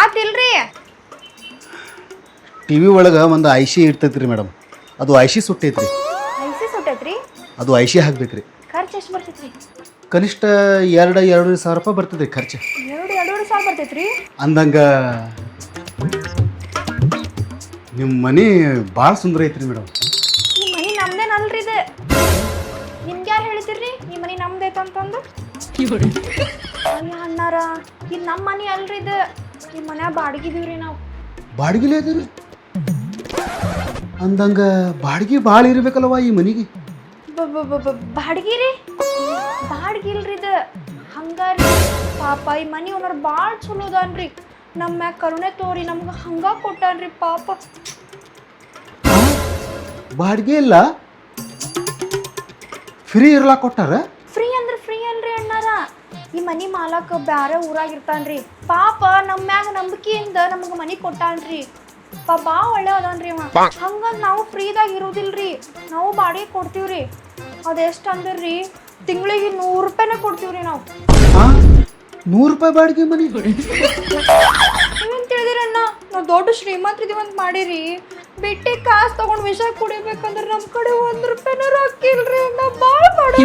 ಆತಿಲ್ರಿ? T V ಒಳಗೆ ಒಂದು IC C ಇರ್ತೈತ್ರಿ ಮೇಡಮ್ ಅದು ಐಸಿ ಸುಟ್ಟೈತ್ರಿ. ಐಸಿ ಸುಟ್ಟೈತ್ರಿ? ಅದು ಐಸಿ ಹಾಕ್ಬೇಕ್ರಿ. ಖರ್ಚು ಎಷ್ಟು ಬರ್ತೈತ್ರಿ? ಕನಿಷ್ಠ ಎರಡು ಎರಡು ಸಾವಿರ ರೂಪಾಯಿ ಬರ್ತದೆ ಖರ್ಚು. ಎರಡು ಎರಡೂವರೆ ಸಾವಿರ ಬರ್ತೈತ್ರಿ? ಅಂದಂಗ ನಿಮ್ಮ ಮನೆ ಭಾಳ ಸುಂದರ ಐತ್ರಿ ಮೇಡಮ್ ಹೇಳ್ತಿರ್ರಿ ಈ ಮನಿ ನಮ್ದೈತೆ ಅಂತಂದು ಅಣ್ಣಾರ ಇದು ನಮ್ಮ ಮನೆ ಅಲ್ರಿ ಇದು. ಈ ಮನ್ಯಾಗ ಬಾಡಿಗಿದೀವ್ರಿ ನಾವು. ಬಾಡಿಗೆಲೇ ಅಂದಂಗ ಬಾಡಿಗೆ ಭಾಳ ಇರ್ಬೇಕಲ್ವ ಈ ಮನೆಗೆ? ಬಾಡ್ಗಿ ರೀ. ಬಾಡ್ಗಿ ಇಲ್ರಿ ಇದು. ಹಂಗಾರಿ ಪಾಪ ಈ ಮನಿ ಒಮ್ಮೆ ಭಾಳ ಚಲೋ ಅದಾನ್ರಿ. ನಮ್ಮ ಮ್ಯಾಗ ಕರುಣೆ ತೋರಿ ನಮ್ಗೆ ಹಂಗ ಕೊಟ್ಟನ್ರಿ ಪಾಪ. ಬಾಡಿಗೆ ಇಲ್ಲ? ಫ್ರೀ ಇರ್ಲಾಕ್ ಕೊಟ್ಟಾರ? ಫ್ರೀ ಅಂದ್ರೆ ಫ್ರೀ ಅಲ್ರಿ ಅಣ್ಣಾರ? ಈ ಮನಿ ಮಾಲಕ ಬ್ಯಾರೆ ಊರಾಗ ಇರ್ತಾನ್ರಿ ಪಾಪ ನಮ್ಮ ಮ್ಯಾಗ ನಂಬಿಕೆಯಿಂದ ನಮಗ ಮನಿ ಕೊಟ್ಟಾನ್ರಿ. ಪಾಪ ಬಾ ಒಳ್ಳೆ ಅದಾನ್ರಿ ಅವ. ಹಂಗಂದ್ ನಾವು ಫ್ರೀದಾಗ ಇರೋದಿಲ್ರಿ. ನಾವು ಬಾಡಿಗೆ ಕೊಡ್ತೀವ್ರಿ. ಅದೆಷ್ಟು ಅಂದ್ರಿ ತಿಂಗಳಿಗೆ ನೂರು ರೂಪಾಯಿನ ಕೊಡ್ತೀವ್ರಿ ನಾವು. ನೂರು ರೂಪಾಯಿ ಬಾಡಿಗೆ ಮನಿ ನೀವೇನ್ ತಿಳಿದಿರಣ್ಣ ನಾವು ದೊಡ್ಡ ಶ್ರೀಮಂತ ಅಂತ ಮಾಡಿರಿ. ಬಿಟ್ಟಿ ಕಾಸು ತಗೊಂಡು ವಿಷ ಕುಡಿಬೇಕಂದ್ರೆ ನಮ್ಮ ಕಡೆ ಒಂದ್ ರೂಪಾಯಿನೂ ರೊಕ್ಕಿಲ್ರಿ ನಾವು ಭಾಳ ಮಾಡಿ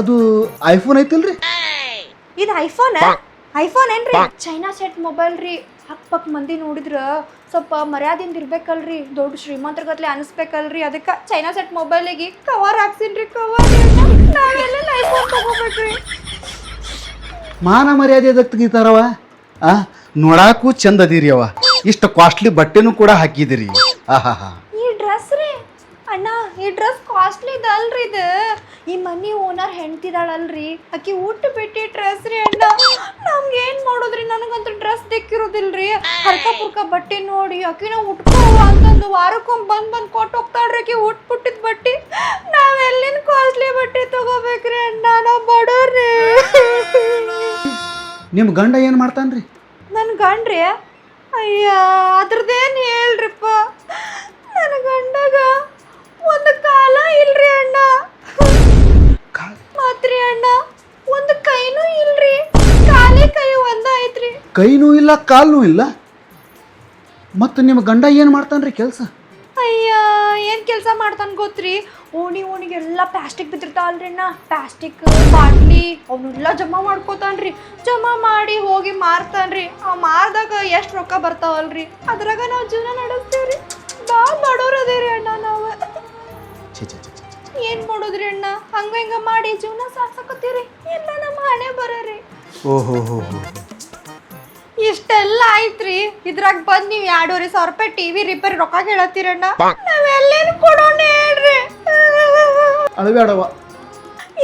ಅದು ಐಫೋನ್ ಐತಿಲ್ರಿ? ಇದು ಐಫೋನ್? ಐಫೋನ್ ಏನ್ರಿ? ಚೈನಾ ಸೆಟ್ ಮೊಬೈಲ್ ರೀ. ಹಕ್ ಪಕ್ ಮಂದಿ ನೋಡಿದ್ರೆ ಸ್ವಲ್ಪ ಮರ್ಯಾದಿಂದ ಇರ್ಬೇಕಲ್ರಿ ದೊಡ್ಡ ಶ್ರೀಮಂತರ ಗತ್ಲೆ ಅನಿಸ್ಬೇಕಲ್ರಿ. ಅದಕ್ಕೆ ಚೈನಾ ಸೆಟ್ ಮೊಬೈಲಿಗೆ ಕವರ್ ಹಾಕ್ಸಿನ್ರಿ ಕವರ್ ನಾವೆಲ್ಲ ಐಫೋನ್ ತಗೋಬೇಕ್ರಿ. ಮಾನ ಮರ್ಯಾದೆ ಎದಕ್ಕೆ ತೆಗಿತಾರವ? ಆ? ನೋಡಾಕು ಚಂದ ಅದೀರಿ ಅವ ಇಷ್ಟು ಕಾಸ್ಟ್ಲಿ ಬಟ್ಟೆನೂ ಕೂಡ ಹಾಕಿದಿರಿ. ಆಹಾ ಈ ಡ್ರೆಸ್ ರೀ. ಅಣ್ಣ ಈ ಡ್ರೆಸ್ ಕಾಸ್ಟ್ಲಿ ಇದಲ್ರಿ ಇದು. ಹೆಂಡ್ತಿದಾಳಲ್ರಿ? ಆಕಿ ಊಟ ಬಿಟ್ಟಿ ಡ್ರೆಸ್ ರೀ ಅಣ್ಣ. ನಮ್ಗೆ ಏನ್ ಮಾಡೋದ್ರಿ? ನನಗಂತೂ ಡ್ರೆಸ್ ದಿಕ್ಕಿರೋದಿಲ್ರಿ ಹರ್ಕ ಪುರ್ಕ ಬಟ್ಟೆ ನೋಡಿ ಆಕಿನ ಉಟ್ಕೋ ಅಂತಂದು ವಾರಕ್ಕೊಮ್ಮೆ ಬಂದ್ ಬಂದ್ ಕೊಟ್ಟು ಹೋಗ್ತಾಳ್ರಿ ಆಕಿ ಉಟ್ಬಿಟ್ಟಿದ ಬಟ್ಟೆ. ನಾವೆಲ್ಲಿನ ಕಾಸ್ಟ್ಲಿ ಬಟ್ಟೆ ತಗೋಬೇಕ್ರಿ ಅಣ್ಣ? ನಾವು ಬಡೋರ್ರಿ ನಿಮ್ಮ ಗಂಡ ಏನು ಮಾಡ್ತಾನ್ರಿ? ನನ್ನ ಗಂಡ್ರಿ? ಅಯ್ಯ ಅದ್ರದೇನ್ ಹೇಳ್ರಿಪ್ಪ? ನನ್ನ ಗಂಡಗ ಒಂದು ಕಾಲ ಇಲ್ರಿ ಅಣ್ಣ. ಅಣ್ಣ ಒಂದು ಕೈನೂ ಇಲ್ರಿ. ಕಾಲೇ ಕೈ ಒಂದ ಐತ್ರಿ ಕೈನೂ ಇಲ್ಲ ಕಾಲ್ನೂ ಇಲ್ಲ. ಮತ್ತು ನಿಮ್ಮ ಗಂಡ ಏನು ಮಾಡ್ತಾನ್ರಿ ಕೆಲಸ? ಅಯ್ಯ ಏನ್ ಕೆಲಸ ಮಾಡ್ತಾನ ಗೊತ್ತ್ರಿ? ಓಣಿ ಓಣಿಗೆ ಎಲ್ಲಾ ಪ್ಲಾಸ್ಟಿಕ್ ಬಿದ್ದಿರ್ತಾವಲ್ರಿ ಅಣ್ಣ. ಪ್ಲಾಸ್ಟಿಕ್ ಬಾಟ್ಲಿ ಅವನ್ನೆಲ್ಲ ಜಮಾ ಮಾಡ್ಕೋತಾನ್ರಿ. ಜಮಾ ಮಾಡಿ ಹೋಗಿ ಮಾರ್ತಾನ್ರಿ. ಆ ಮಾರ್ದಾಗ ಎಷ್ಟು ರೊಕ್ಕ ಬರ್ತಾವಲ್ರಿ? ಅದ್ರಾಗ ನಾವು ಜೀವನ ನಡೆಸ್ತೀವ್ರಿ. ಭಾಳ ಅದೇ ರೀ ಅಣ್ಣ ನಾವು. ಛೆ, ಛೆ. ಏನ್ ಮಾಡೋದ್ರಿ ಅಣ್ಣ? ಹಂಗ ಹಿಂಗ ಮಾಡಿ ಜೀವನ ಸಾಕ್ಸಕತ್ತೀವ್ರಿ ಎಲ್ಲ ನಮ್ಮ ಹಣೆ ಬರೋರಿ. ಓಹೋ ಹೋ ಹೋ ಇಷ್ಟೆಲ್ಲ ಆಯ್ತ್ರಿ. ಇದ್ರಾಗ ಬಂದ್ ನೀವ್ ಎರಡೂವರೆ ಸಾವಿರ ರೂಪಾಯಿ ಟಿವಿ ರಿಪೇರಿ ರೊಕ್ಕ ಕೇಳತ್ತೀರಣ್ಣ ನಾವೆಲ್ಲೇನು ಕೊಡೋಣ ಹೇಳ್ರಿ. ಅಳಬೇಡವ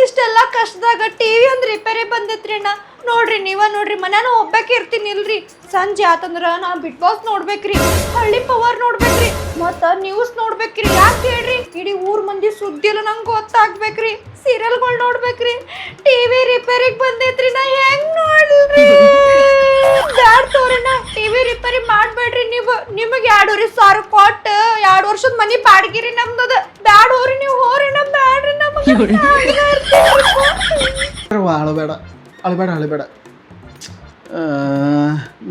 ಇಷ್ಟೆಲ್ಲ ಕಷ್ಟದಾಗ ಟಿವಿ ಒಂದ್ ರಿಪೇರಿ ಬಂದೈತ್ರಿ ಅಣ್ಣ. ನೋಡ್ರಿ ನೀವ ನೋಡ್ರಿ ಮನ್ಯಾನ ಒಬ್ಬಾಕೆ ಇರ್ತೀನಿ ಇಲ್ರಿ. ಸಂಜೆ ಆತಂದ್ರ ನಾ ಬಿಗ್ ಬಾಸ್ ನೋಡ್ಬೇಕ್ರಿ ಹಳ್ಳಿ ಪವರ್ ನೋಡ್ಬೇಕ್ರಿ ಮತ್ತ ನ್ಯೂಸ್ ನೋಡ್ಬೇಕ್ರಿ. ಯಾಕೆ ಹೇಳ್ರಿ ಇಡೀ ಊರ್ ಮಂದಿ ಸುದ್ದಿ ಎಲ್ಲ ನಂಗೆ ಗೊತ್ತಾಗ್ಬೇಕ್ರಿ. ಸೀರಿಯಲ್ಗಳು ನೋಡ್ಬೇಕ್ರಿ. ಟಿವಿ ರಿಪೇರಿಗೆ ಬಂದೈತ್ರಿ ನಾ ಹೆಂಗ್ ನೋಡ್ರಿ ಬ್ಯಾಡ್ ತೋರಣ್ಣ ಟಿವಿ ರಿಪೇರಿ ಮಾಡ್ಬೇಡ್ರಿ ನೀವು. ನಿಮಗೆ ಎರಡೂವರೆ ಸಾವಿರ ಕೊಟ್ಟು ಎರಡು ವರ್ಷದ ಮನಿ ಬಾಡ್ಗಿರಿ ನಮ್ದದ. ಬ್ಯಾಡ್ ಹೋರಿ ನೀವು ಹೋರಿ ನಮ್ ಬ್ಯಾಡ್ರಿ ನಮಗೆ. ಅವ್ವ, ಅಳಬೇಡ ಅಳಬೇಡ.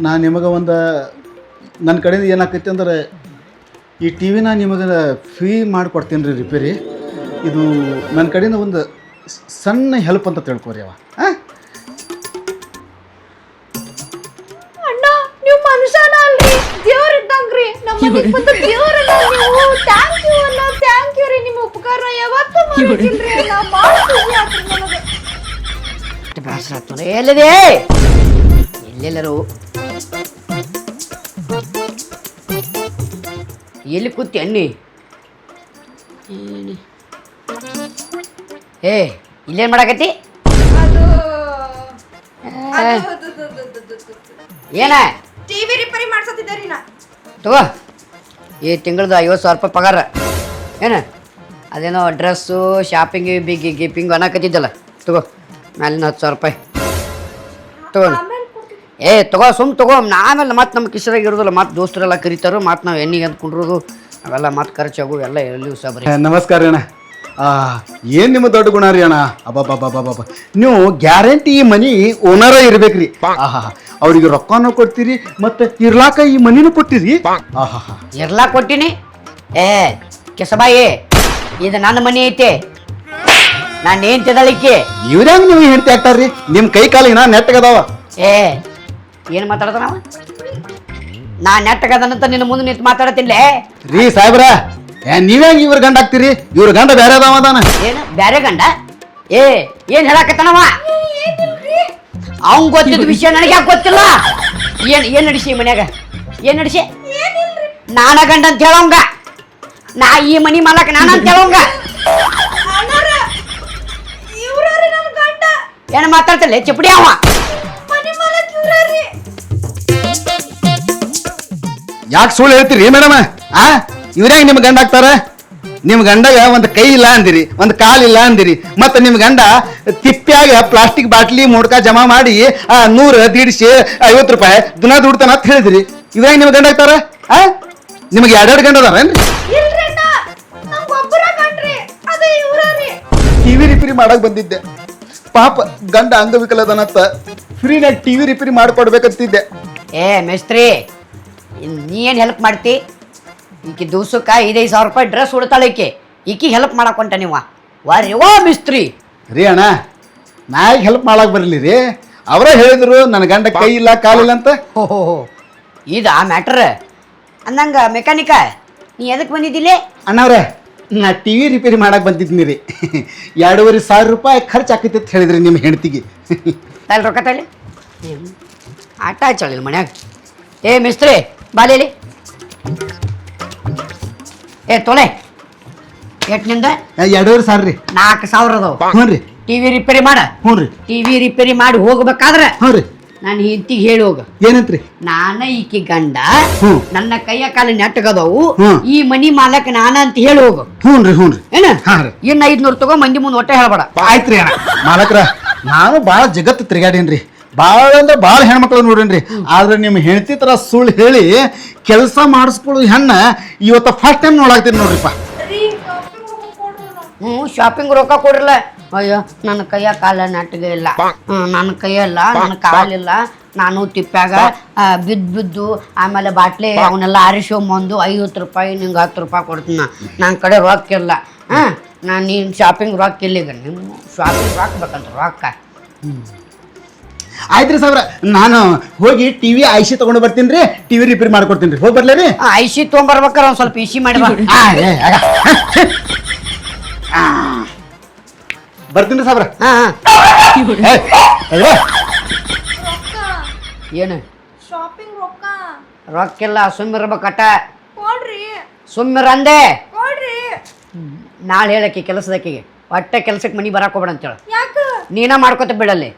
ನಾನು ನಿಮಗೆ ಒಂದು ನನ್ನ ಕಡೆಯಿಂದ ಏನಾಕೈತಿ ಅಂದ್ರೆ ಈ ಟಿ ವಿನ ನಿಮಗೆ ಫ್ರೀ ಮಾಡಿಕೊಡ್ತೀನಿ ರೀ ರಿಪೇರಿ ಇದು ನನ್ನ ಕಡೆಯಿಂದ ಒಂದು ಸಣ್ಣ ಹೆಲ್ಪ್ ಅಂತ ತಿಳ್ಕೊರಿ ಅವ. ಹಾಂ ಅಣ್ಣ ನೀವು ಮನುಷ್ಯನ ಅಲ್ರಿ. ದೇವ್ರ ಇದ್ದಂಗ್ರಿ. ನಮ್ಮ ಮನೆಗ್ ಬಂದ ದೇವ್ರಲ್ಲ ನೀವು. ಥ್ಯಾಂಕ್ ಯು ಅಣ್ಣ ಥ್ಯಾಂಕ್ ಯು ರೀ. ನಿಮ್ಮ ಉಪಕಾರ ಯಾವತ್ತೂ ಮರೆತಿಲ್ರಿ ಅಣ್ಣ. ಬೇಸರ ಆಗ್ತದೆ ಎಲ್ಲಿದೆ? ಎಲ್ಲೆಲ್ಲರು? ಎಲ್ಲಿ ಕೂತಿ ಅನ್ನಿ ಏನಿ? ಏ ಇಲ್ಲೇನು ಮಾಡಕತ್ತಿ? ಅದು. ಏನ? ಟಿವಿ ರಿಪೇರಿ ಮಾಡ್ಸತ್ತಿದ್ದಾರಿ ನಾ. ತಗೋ. ಈ ತಿಂಗಳದ ಐವತ್ತು ಸಾವಿರ ರೂಪಾಯಿ ಪಗಾರ. ಏನು? ಅದೇನೋ ಡ್ರೆಸ್ಸು ಶಾಪಿಂಗ್ ಬಿಗಿ ಗಿಪಿಂಗ್ ಅನ್ನಕತ್ತಿದ್ದಲ್ಲ. ತಗೋ. ಮ್ಯಾಲಿನ ಹತ್ತು ಸಾವಿರ ರೂಪಾಯಿ. ತಗೋ. ಏ ತಗೋ ಸುಮ್ ತಗೋ. ನಾ ಆಮೇಲೆ ಮತ್ತೆ ನಮ್ಮ ಕಿಶದಾಗ ಇರೋದಿಲ್ಲ ಮತ್ತೆ ದೋಸ್ತರೆಲ್ಲ ಕರೀತಾರೋ ಮತ್ತೆ ನಾವು ಎಣ್ಣಿಗೆ ಅಂದ್ಕೊಂಡಿರೋದು ಅವೆಲ್ಲ ಮತ್ತೆ ಖರ್ಚಾಗು ಎಲ್ಲ ಎಲ್ಲಿ ಬರೀ. ನಮಸ್ಕಾರ ರೀ ಅಣ್ಣ. ಏನು ನಿಮ್ಮ ದೊಡ್ಡ ಗುಣ ರೀ ಅಣ್ಣ? ಅಬ್ಬಬ್ಬಬ್ಬಬ್ಬ ನೀವು ಗ್ಯಾರಂಟಿ ಈ ಮನಿ ಓನರ ಇರ್ಬೇಕ್ರಿ. ಆಹಾ ಅವ್ರಿಗೆ ರೊಕ್ಕನೂ ಕೊಡ್ತೀರಿ ಮತ್ತೆ ಇರ್ಲಾಕ ಈ ಮನಿನೂ ಕೊಟ್ಟಿರಿ ಆಹಾ. ಇರ್ಲಾ ಕೊಟ್ಟಿನಿ. ಏ ಕೆಸಬಾಯಿ ಇದು ನನ್ನ ಮನಿ ಐತೆ. ನಾನು ಏನ್ ತಿದಳಿಕೆ ಇವ್ರ್ಯಾಂಗ ನೀವು ಹೆಂಡತಿ ಆಗ್ತಾರ್ರಿ ನಿಮ್ಮ ಕೈ ಕಾಲಿನ ನೆಟ್ಟಗದಾವ. ಏ ಏನ್ ಮಾತಾಡ್ದ ನಾವು ನಾ ನೆಟ್ಟಗದನಂತ ನಿನ್ನ ಮುಂದೆ ನಿಂತು ಮಾತಾಡತಿಲ್ಲೇ ರೀ ಸಾಹೇಬ್ರ ಏ ನೀವ್ಯಾಂಗ ಇವ್ರ ಗಂಡ ಆಗ್ತೀರಿ? ಇವ್ರ ಗಂಡ ಬೇರೆ ಅದಾವ ಅದಾನ. ಏನು ಬ್ಯಾರೆ ಗಂಡ? ಏ ಏನ್ ಹೇಳಕತ್ತನವ ಅವ್ನ್ ಗೊತ್ತಿದ್ದ ವಿಷಯ ನನಗೆ ಯಾಕೆ ಗೊತ್ತಿಲ್ಲ? ಏನ್ ಏನ್ ನಡಿಸಿ ಮನ್ಯಾಗ? ಏನ್ ನಡಿಸಿ? ನಾನ ಗಂಡ ಅಂತ ಹೇಳೋಂಗ. ನಾ ಈ ಮನಿ ಮಾಲಕ್ ನಾನ ಅಂತ ಹೇಳೋಂಗ ಅಣ್ಣಾರ ಇವ್ರಾರಿ ನನ್ನ ಗಂಡ ಏನ್ ಮಾತಾಡ್ತಲ್ಲೇ? ಚಪ್ಪಡಿ ಅವ. ಯಾಕೆ ಸುಳ್ಳು ಹೇಳ್ತೀರಿ ಮೇಡಮ್? ಆ? ಇವ್ರ್ಯಾಗ ನಿಮ್ ಗಂಡ ಆಗ್ತಾರ? ನಿಮ್ ಗಂಡಗ ಒಂದು ಕೈ ಇಲ್ಲ ಅಂದಿರಿ ಒಂದು ಇಲ್ಲ ಅಂದಿರಿ ಮತ್ತೆ ನಿಮ್ ಗಂಡ ತಿಪ್ಪ್ಯಾಗ ಪ್ಲಾಸ್ಟಿಕ್ ಬಾಟ್ಲಿ ಮುಡ್ಕ ಜಮಾ ಮಾಡಿ ಆ ನೂರ ದೀಡ್ಸಿ ಐವತ್ತು ರೂಪಾಯಿ ದಿನ ದುಡ್ತಾನ ಅಂತ ಹೇಳಿದ್ರಿ. ಇವ್ರ್ಯಾಗ ನಿಮ್ ಗಂಡ ಆಗ್ತಾರ? ಆ? ನಿಮಗೆ ಎರಡೆರಡು ಗಂಡ ಅದಾರೇನ್ರಿ ಟಿವಿ ರಿಪೇರಿ ಮಾಡಕ್ ಬಂದಿದ್ದೆ. ಪಾಪ ಗಂಡ ಅಂಗವಿಕಲದನತ್ತ ಫ್ರೀನಾಗ ಟಿವಿ ರಿಪೇರಿ ಮಾಡ್ಕೊಡ್ಬೇಕಂತಿದ್ದೆ. ಏ ಮೇಸ್ತ್ರಿ ಇನ್ ನೀ ಏನ್ ಹೆಲ್ಪ್ ಮಾಡ್ತಿ? ಈಕಿ ದಿವ್ಸಕ್ಕ ಐದೈದು ಸಾವಿರ ರೂಪಾಯಿ ಡ್ರೆಸ್ ಉಡ್ತಾಳೆ ಈಕಿ. ಈಕಿ ಹೆಲ್ಪ್ ಮಾಡಕ್ ಹೊಂಟ ನೀವ. ವಾರಿ ವಾ ಮಿಸ್ತ್ರಿ. ರೀ ಅಣ್ಣ ನಾ ಹೆಲ್ಪ್ ಮಾಡಕ್ ಬರಲಿ ರೀ. ಅವರೇ ಹೇಳಿದ್ರು ನನ್ನ ಗಂಡ ಕೈ ಇಲ್ಲ ಕಾಲಿಲ್ಲ ಅಂತ. ಓಹೋ ಇದ ಮ್ಯಾಟ್ರ್ ಅಂದಂಗ ಮೆಕ್ಯಾನಿಕ ನೀ ಎದಕ್ ಬಂದಿದ್ದಿಲ್ಲೇ? ಅಣ್ಣವ್ರೆ ನಾ ಟಿ ವಿ ರಿಪೇರಿ ಮಾಡಕ್ಕೆ ಬಂದಿದ್ದೀನಿ ರೀ. ಎರಡೂವರೆ ಸಾವಿರ ರೂಪಾಯಿ ಖರ್ಚು ಆಕೈತಿ ಅಂತ ಹೇಳಿದ್ರಿ ನಿಮ್ಮ ಹೆಂಡತಿಗೆ. ತಲೆ ರೊಕ್ಕ ತಲೆ ಆಟ ಹಚ್ಚಳಿಲ್ಲ ಮನ್ಯಾಗ. ಏ ಮಿಸ್ತ್ರಿ ಬಾಲೇಲಿ ಏ ತೊಲೆ ಎಟ್ನಿಂದ ಎರಡೂವರೆ ಸಾವಿರ ರೀ. ನಾಲ್ಕು ಸಾವಿರ ಅದಾವ. ಹ್ಞೂ ರೀ. ಟಿ ವಿ ರಿಪೇರಿ ಮಾಡ. ಹ್ಞೂ ರೀ. ಟಿವಿ ರಿಪೇರಿ ಮಾಡಿ ಹೋಗ್ಬೇಕಾದ್ರೆ ಹ್ಞೂ ರೀ. ನಾನು ಹೆಂಡತಿಗೆ ಹೇಳಿ ಹೋಗ. ಏನಂತ್ರಿ? ನಾನ ಈಕಿ ಗಂಡ ಹ್ಮ್. ನನ್ನ ಕೈಯ ಕಾಲ ನೆಟ್ಟಗದವು. ಹ್ಮ್. ಈ ಮನಿ ಮಾಲಕ ನಾನ ಅಂತ ಹೇಳಿ ಹೋಗು. ಹ್ಞೂ ರೀ ಹ್ಞೂ ರೀ ಏನ? ಹಾ ರೀ. ಇನ್ನ ಐದ್ನೂರು ತಗೋ ಮಂದಿ ಮುಂದೆ ಹೊಟ್ಟೆ ಹೇಳ್ಬೇಡ. ಆಯ್ತ್ರಿ ರೀ ಅಣ್ಣ. ಮಾಲಕ್ರ ನಾನು ಭಾಳ ಜಗತ್ತು ತಿರುಗಾಡೇನ್ರಿ. ಭಾಳ ಅಂದ್ರೆ ಭಾಳ ಹೆಣ್ಮಕ್ಳು ನೋಡೇನ್ರಿ ಆದ್ರೆ ನಿಮ್ಮ ಹೆಂಡತಿ ತರ ಸುಳ್ಳು ಹೇಳಿ ಕೆಲಸ ಮಾಡಿಸ್ಕೊಳ್ಳೋ ಹೆಣ್ಣ ಇವತ್ತು ಫಸ್ಟ್ ಟೈಮ್ ನೋಡಾಕ್ತೀನಿ ನೋಡ್ರಿಪ್ಪ. ಹ್ಮ್ ಶಾಪಿಂಗ್ ರೊಕ್ಕ ಕೊಡ್ರಲ್ಲ. ಅಯ್ಯೋ ನನ್ನ ಕೈಯ ಕಾಲ ನೆಟ್ಟಗೆ ಇಲ್ಲ. ಹ್ಮ್, ನನ್ನ ಕೈಯಲ್ಲ ನನ್ನ ಕಾಲಿಲ್ಲ. ನಾನು ತಿಪ್ಪ್ಯಾಗ ಬಿದ್ದ ಬಿದ್ದು ಆಮೇಲೆ ಬಾಟ್ಲಿ ಅವನ್ನೆಲ್ಲ ಆರಿಸ್ಕೊಂಬಂದು ಐವತ್ತು ರೂಪಾಯಿ ನಿಂಗೆ ಹತ್ತು ರೂಪಾಯಿ ಕೊಡ್ತೀನಿ. ನನ್ನ ಕಡೆ ರೊಕ್ಕ ಇಲ್ಲ. ಹಾಂ ನಾನು ನೀನು ಶಾಪಿಂಗ್ ರೊಕ್ಕ ಇಲ್ಲ ಈಗ. ನಿಮ್ಮ ಶಾಪಿಂಗ್ ರೊಕ್ಕ ಬೇಕಂತ ರೊಕ್ಕ ಆಯ್ತು ರೀ ಸಾವಿರ ನಾನು ಹೋಗಿ ಟಿ ವಿ ಐಸಿ ತಗೊಂಡು ಬರ್ತೀನಿ ರೀ ಟಿ ವಿ ರಿಪೇರ್ ಮಾಡ್ಕೊಡ್ತೀನಿ ರೀ. ಹೋಗಿ ಬರ್ಲೇ ರೀ ಆ, ಐಸಿ ತೊಗೊಂಬರ್ಬೇಕಾರೆ ಒಂದು ಸ್ವಲ್ಪ ಇಸಿ ಮಾಡಿ ಬಾ. ಆ, ಏ, ಆಗ. ಆ. ಬರ್ತೀನಿ ಸಾಬ್ರ. ಸಾವಿರ ಹಾಂ. ಏನು? ಶಾಪಿಂಗ್ ರೊಕ್ಕ. ರೊಕ್ಕಿಲ್ಲ ಸುಮ್ಮಿರ್ಬೇಕಟ ಕೊಡ್ರಿ. ಸುಮ್ಮಿರ ಅಂದೆ. ಕೊಡ್ರಿ. ನಾಳೆ ಹೇಳಕ್ಕೆ ಕೆಲಸದಕ್ಕಿಗೆ. ಒಟ್ಟೆ ಕೆಲ್ಸಕ್ಕೆ ಮನಿ ಬರಾಕ್ ಹೋಗ್ಬೇಡ ಅಂತೇಳಿ. ಯಾಕ? ನೀನ ಮಾಡ್ಕೊತ ಬಿಡಲ್ಲಿ